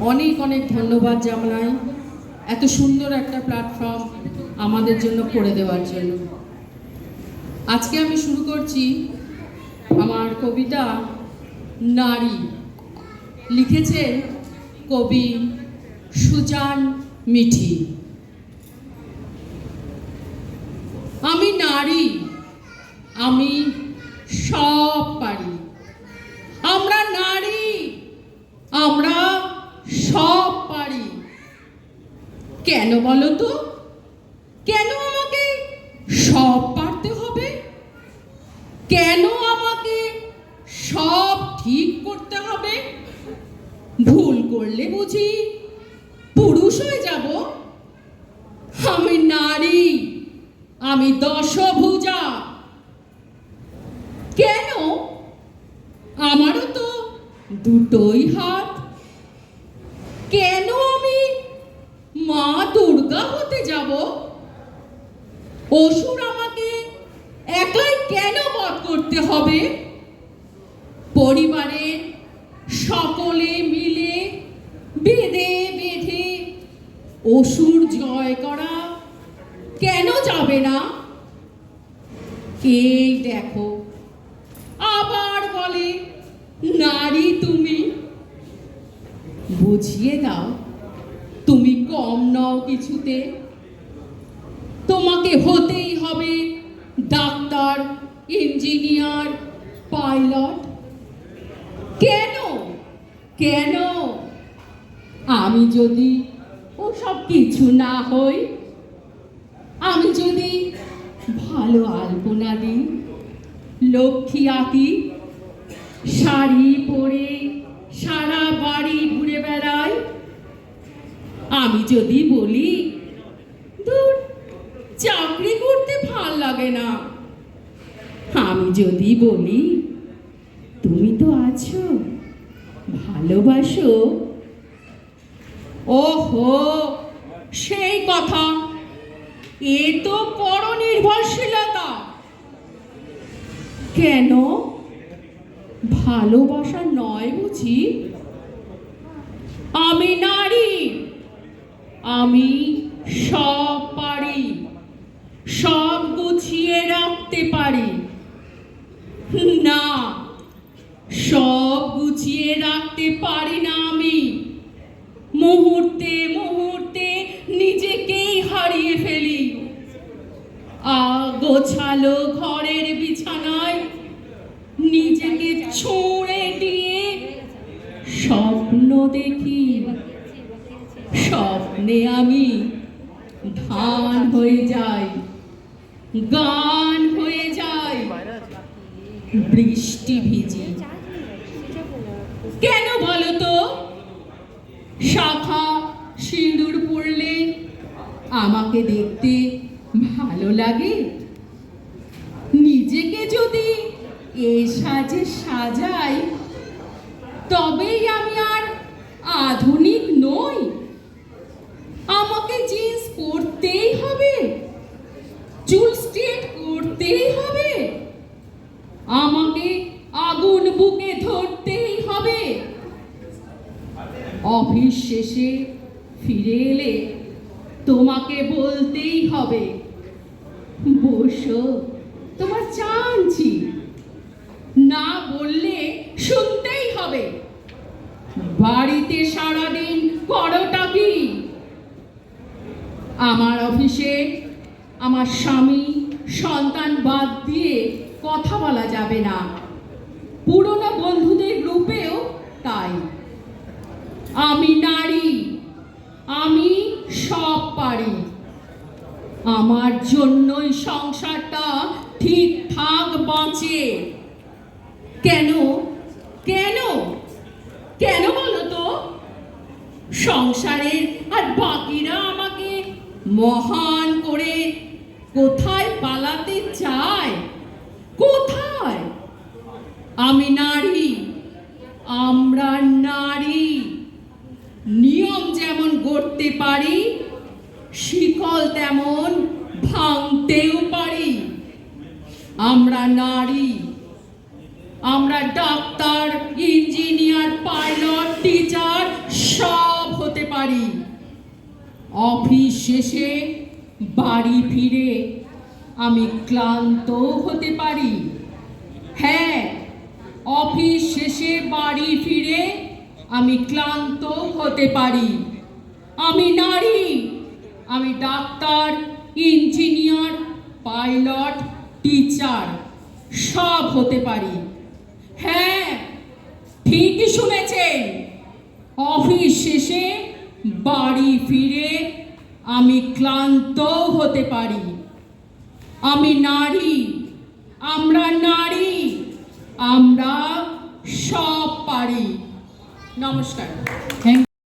অনেক অনেক ধন্যবাদ জানাই এত সুন্দর একটা প্ল্যাটফর্ম আমাদের জন্য করে দেওয়ার জন্য। আজকে আমি শুরু করছি আমার কবিতা নারী। লিখেছেন কবি সুজান মিঠি। আমি নারী, আমি সব পারি। আমরা নারী, আমরা সব পারি কেন বলো তো? কেন আমাকে সব পারতে হবে? কেন আমাকে সব ঠিক করতে হবে? ভুল করলে বুঝি পুরুষ হয়ে যাব। আমি নারী, আমি দশভুজা। কেন? আমারও তো দুটোই হাত। অসুর আমাকে একাই কেন বধ করতে হবে? পরিবারের সকলে মিলে বেঁধে বেঁধে অসুর জয় করা কেন যাবে না? এই দেখো, আবার বলে, নারী তুমি, বুঝিয়ে দাও, তুমি কম নও কিছুতে। তোমাকে হতেই হবে ডাক্তার, ইঞ্জিনিয়ার, পাইলট। কেন? কেন? আমি যদি ওসব কিছু না হই, আমি যদি ভালো আলপনা দিই, লক্ষ্মী আঁকি, শাড়ি পরে সারা বাড়ি ঘুরে বেড়াই, আমি যদি বলি লাগে না। আমি যদি বলি, তুমি তো আছো, ভালোবাসো। ওহো, সেই কথা। এ তো পরনির্ভরশীলতা। কেন? ভালোবাসা নয় বুঝি? আমি নারী। আমি সব পারি সব গুছিয়ে রাখতে পারি? না, সব গুছিয়ে রাখতে পারি না আমি। মুহূর্তে মুহূর্তে নিজেকেই হারিয়ে ফেলি। গোছালো ঘরের বিছানায় নিজেকে ছুঁড়ে দিয়ে স্বপ্ন দেখি। স্বপ্নে আমি ধান হয়ে যাই, গান বৃষ্টি ভিজে। কেন বলো তো শাখা সিঁদুর পড়লে আমাকে দেখতে ভালো লাগে। নিজেকে যদি এ সাজে সাজাই, তবেই আমি আর আধুনিক নই। আমাকে জিন্স পরতেই হবে, চুল স্ট্রেট করতেই হবে। আমাকে আগুন বুকে ধরতেই হবে। অফিস শেষে ফিরে এলে তোমাকে বলতেই হবে, বসো, তোমার চানছি। না বললে শুনতেই হবে, বাড়িতে সারাদিন করোটা কি? আমার অফিসে আমার স্বামী, সন্তান বাদ দিয়ে কথা বলা যাবে না। পুরনো বন্ধুদের গ্রুপেও তাই। আমি নারী, আমি সব পারি। আমার জন্যই সংসারটা ঠিকঠাক বাঁচে। কেন? কেন? কেন বলো তো? সংসারের আর বাকিরা আমাকে মহান করে কোথায় পালাতে চায়? কোথায়? আমি নারী, আমরা নারী। নিয়ম যেমন গড়তে পারি, শিকল তেমন ভাঙতেও পারি। আমরা নারী, আমরা ডাক্তার, ইঞ্জিনিয়ার, পাইলট, টিচার, সব হতে পারি। অফিস শেষে বাড়ি ফিরে আমি ক্লান্ত হতে পারি। হ্যাঁ অফিস শেষে বাড়ি ফিরে আমি ক্লান্ত হতে পারি। আমি নারী, আমি ডাক্তার, ইঞ্জিনিয়ার, পাইলট, টিচার, সব হতে পারি। হ্যাঁ ঠিকই শুনেছেন, অফিস শেষে বাড়ি ফিরে আমি ক্লান্ত হতে পারি। আমি নারী আমরা নারী আমরা সব পারি। নমস্কার। থ্যাংক